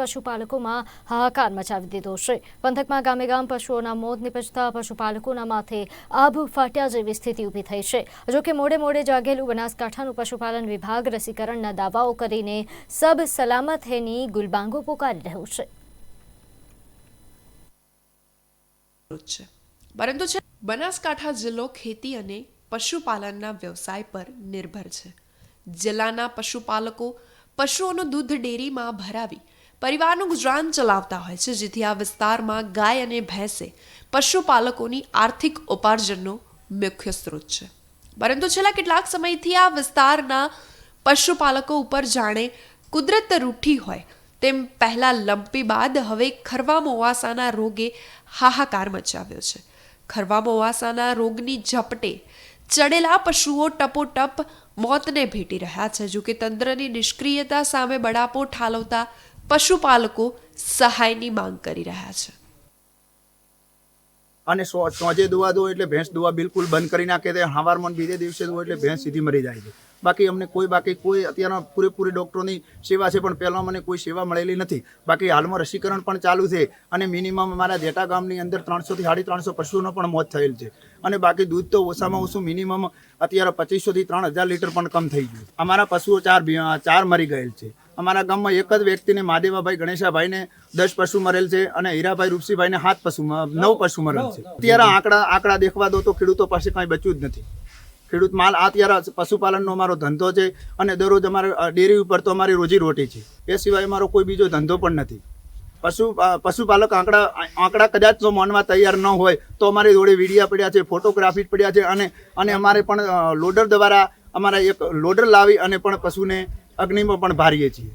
પશુપાલકોમાં હાહાકાર મચાવી દીધો છે. પંથકમાં ગામે ગામ પશુઓના મોત નિપજતા પશુપાલકોના માથે આભ ફાટ્યા જેવી સ્થિતિ ઊભી થઈ છે. જોકે મોડે મોડે જાગેલું બનાસકાંઠાનું પશુપાલન વિભાગ રસીકરણના દાવાઓ કરીને સબ સલામત હેની ગુલબાંગો પોકારી રહ્યું છે. પરંતુ છે, બનાસકાંઠા જિલ્લો ખેતી અને પશુપાલનના વ્યવસાય પર નિર્ભર છે. જિલ્લાના પશુપાલકો પશુઓનું દૂધ ડેરીમાં ભરાવી પરિવારનું ગુજરાન ચલાવતા હોય છે, જેથી આ વિસ્તારમાં ગાય અને ભેંસે પશુપાલકોની આર્થિક ઉપાર્જનનો મુખ્ય સ્ત્રોત છે. પરંતુ છેલ્લા કેટલાક સમયથી આ વિસ્તારના પશુપાલકો ઉપર જાણે કુદરત રૂઠી હોય, તેમ પહેલાં લંપી બાદ હવે ખરવા મોવાસાના રોગે હાહાકાર મચાવ્યો છે. ખરવા મોવાસાના રોગની ઝપટે ચડેલા પશુઓ ટપોટપ મોતને ભેટી રહ્યા છે જો કે તંત્રની નિષ્ક્રિયતા સામે બડાપો ઠાલવતા પશુપાલકો સહાયની માંગ કરી રહ્યા છે. અને સોજે દુવા દો એટલે ભેંસ દુવા બિલકુલ બંધ કરી નાખે તે હવારમાં બીજે દિવસે દો એટલે ભેંસ સીધી મરી જાય છે. બાકી અમને કોઈ, બાકી કોઈ અત્યારના પૂરેપૂરી ડૉક્ટરોની સેવા છે પણ પહેલાં મને કોઈ સેવા મળેલી નથી. બાકી હાલમાં રસીકરણ પણ ચાલુ છે અને મિનિમમ અમારા જેટા ગામની અંદર ત્રણસોથી સાડી ત્રણસો પશુઓનો પણ મોત થયેલ છે. અને બાકી દૂધ તો ઓછામાં ઓછું મિનિમમ અત્યારે પચીસોથી ત્રણ હજાર લીટર પણ કમ થઈ ગયું અમારા પશુઓ ચાર ચાર મરી ગયેલ છે. અમારા ગામમાં એક જ વ્યક્તિને મહાદેવાભાઈ ગણેશાભાઈને દસ પશુ મરેલ છે અને હીરાભાઈ રૂપસીભાઈને સાત પશુ નવ પશુ મરેલ છે. અત્યારે આંકડા આંકડા દેખવા દો તો ખેડૂતો પાસે કાંઈ બચ્યું જ નથી. ખેડૂત માલ આ અત્યારે પશુપાલનનો અમારો ધંધો છે અને દરરોજ અમારે ડેરી ઉપર તો અમારી રોજી રોટી છે. એ સિવાય અમારો કોઈ બીજો ધંધો પણ નથી. પશુ પશુપાલક આંકડા આંકડા કદાચ જો માનવા તૈયાર ન હોય તો અમારી જોડે વિડીયા પડ્યા છે ફોટોગ્રાફી પડ્યા છે અને અને અમારે પણ લોડર દ્વારા અમારા એક લોડર લાવી અને પણ પશુને અગ્નિમાં પણ ભારીએ છીએ.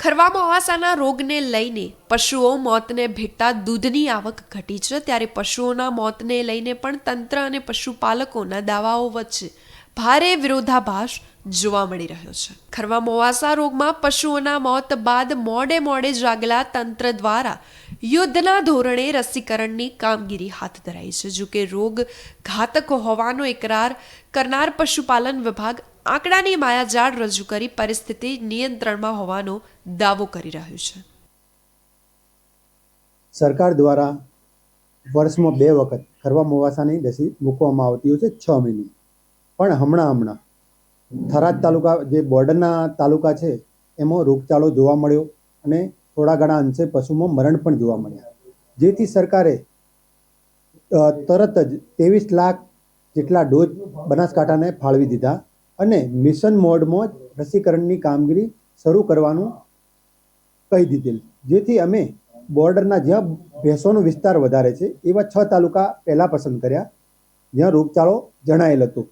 ખરવા મોવાસાના રોગને લઈને પશુઓ મોતને ભેટતા દૂધની આવક ઘટી છે, ત્યારે પશુઓના મોતને લઈને પણ તંત્ર અને પશુપાલકોના દાવાઓ વચ્ચે ભારે વિરોધાભાસ જોવા મળી રહ્યો છે. ખરવા મોવાસા રોગમાં પશુઓના મોત બાદ મોડે મોડે જાગેલા તંત્ર દ્વારા યુદ્ધના ધોરણે રસીકરણની કામગીરી હાથ ધરાઈ છે. જો કે રોગ ઘાતક હોવાનો એકરાર કરનાર પશુપાલન વિભાગ આંકડાની માયાજાળ રજૂ કરી પરિસ્થિતિ નિયંત્રણમાં હોવાનો દાવો કરી રહ્યું છે. સરકાર દ્વારા વર્ષમાં બે વખત ખરવા મોવાસાની રસી મૂકવામાં આવતી હોય છે, છ મહિને. પણ હમણાં હમણાં થરાદ તાલુકા જે બોર્ડરના તાલુકા છે, એમાં રોગચાળો જોવા મળ્યો અને થોડા ઘણા અંશે પશુમાં મરણ પણ જોવા મળ્યા. જેથી સરકારે તરત જ ત્રેવીસ લાખ જેટલા ડોઝ બનાસકાંઠાને ફાળવી દીધા. અને મિશન મોડમાં જ રસીકરણની કામગીરી શરૂ કરવાનું કહી દીધેલ. જેથી અમે બોર્ડરના જ્યાં ભેંસોનો વિસ્તાર વધારે છે, એવા છ તાલુકા પહેલાં પસંદ કર્યા. જ્યાં રોગચાળો જણાયેલ હતો.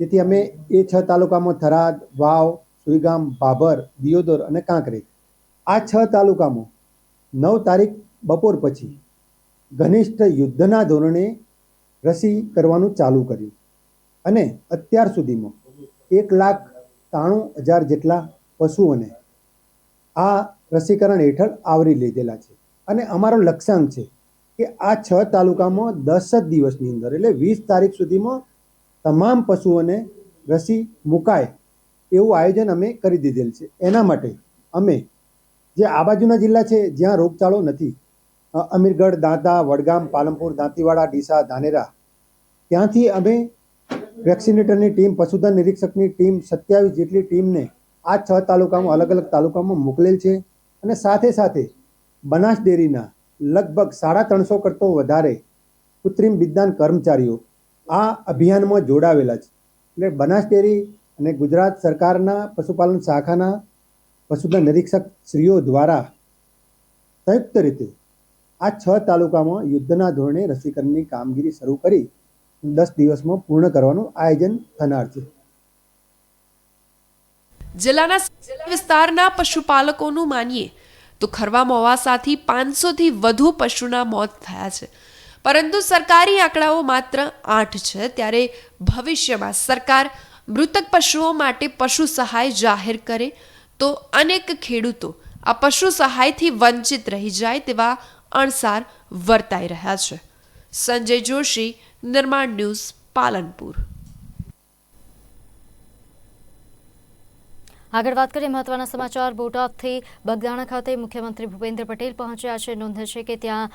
તેથી અમે એ છ તાલુકામાં થરાદ, વાવ, સુઈગામ ભાભર દિયોદર અને કાંકરેજ આ છ તાલુકામાં નવ તારીખ બપોર પછી ઘનિષ્ઠ યુદ્ધના ધોરણે રસી કરવાનું ચાલુ કર્યું. અને અત્યાર સુધીમાં એક લાખ ત્રાણું હજાર જેટલા પશુઓને આ રસીકરણ હેઠળ આવરી લીધેલા છે. અને અમારો લક્ષ્યાંક છે કે આ છ તાલુકામાં દસ જ દિવસની અંદર એટલે વીસ તારીખ સુધીમાં તમામ પશુઓને રસી મુકાય એવું આયોજન અમે કરી દીધેલ છે. એના માટે અમે જે આ બાજુના જિલ્લા છે જ્યાં રોગચાળો નથી અમીરગઢ, દાંતા, વડગામ, પાલનપુર, દાંતીવાડા, ડીસા, ધાનેરા, ત્યાંથી અમે વેક્સિનેટરની ટીમ, પશુધન નિરીક્ષકની ટીમ, સત્યાવીસ જેટલી ટીમને આ છ તાલુકામાં, અલગ અલગ તાલુકામાં મોકલેલ છે અને સાથે સાથે બનાસ ડેરીના લગભગ સાડા ત્રણસો કરતો વધારે કૃત્રિમ વિજ્ઞાન કર્મચારીઓ આ અભિયાનમાં જોડાવેલા છે. એટલે બનાસ ડેરી અને ગુજરાત સરકારના પશુપાલન શાખાના પશુધન નિરીક્ષક શ્રીઓ દ્વારા સંયુક્ત રીતે આ છ તાલુકામાં યુદ્ધના ધોરણે રસીકરણની કામગીરી શરૂ કરી દસ દિવસમાં પૂર્ણ કરવાનું આયોજન થનાર છે. જિલ્લાના વિસ્તારના પશુપાલકોનું માનીએ તો ખરવા મોવાસાથી પાંચસોથી વધુ પશુના મોત થયા છે. પરંતુ સરકારી આંકડાઓ માત્ર આઠ છે. ત્યારે ભવિષ્યમાં સરકાર મૃતક પશુઓ માટે પશુ સહાય જાહેર કરે તો અનેક ખેડૂતો આ પશુ સહાયથી વંચિત રહી જાય તેવા અણસાર વર્તાઈ રહ્યા છે. સંજય જોશી નિર્માણ ન્યૂઝ પાલનપુર. આગળ વાત કરીએ મહત્વના સમાચાર. બોટાદથી બગદાણા ખાતે મુખ્યમંત્રી ભૂપેન્દ્ર પટેલ પહોંચ્યા છે. નોંધ છે કે ત્યાં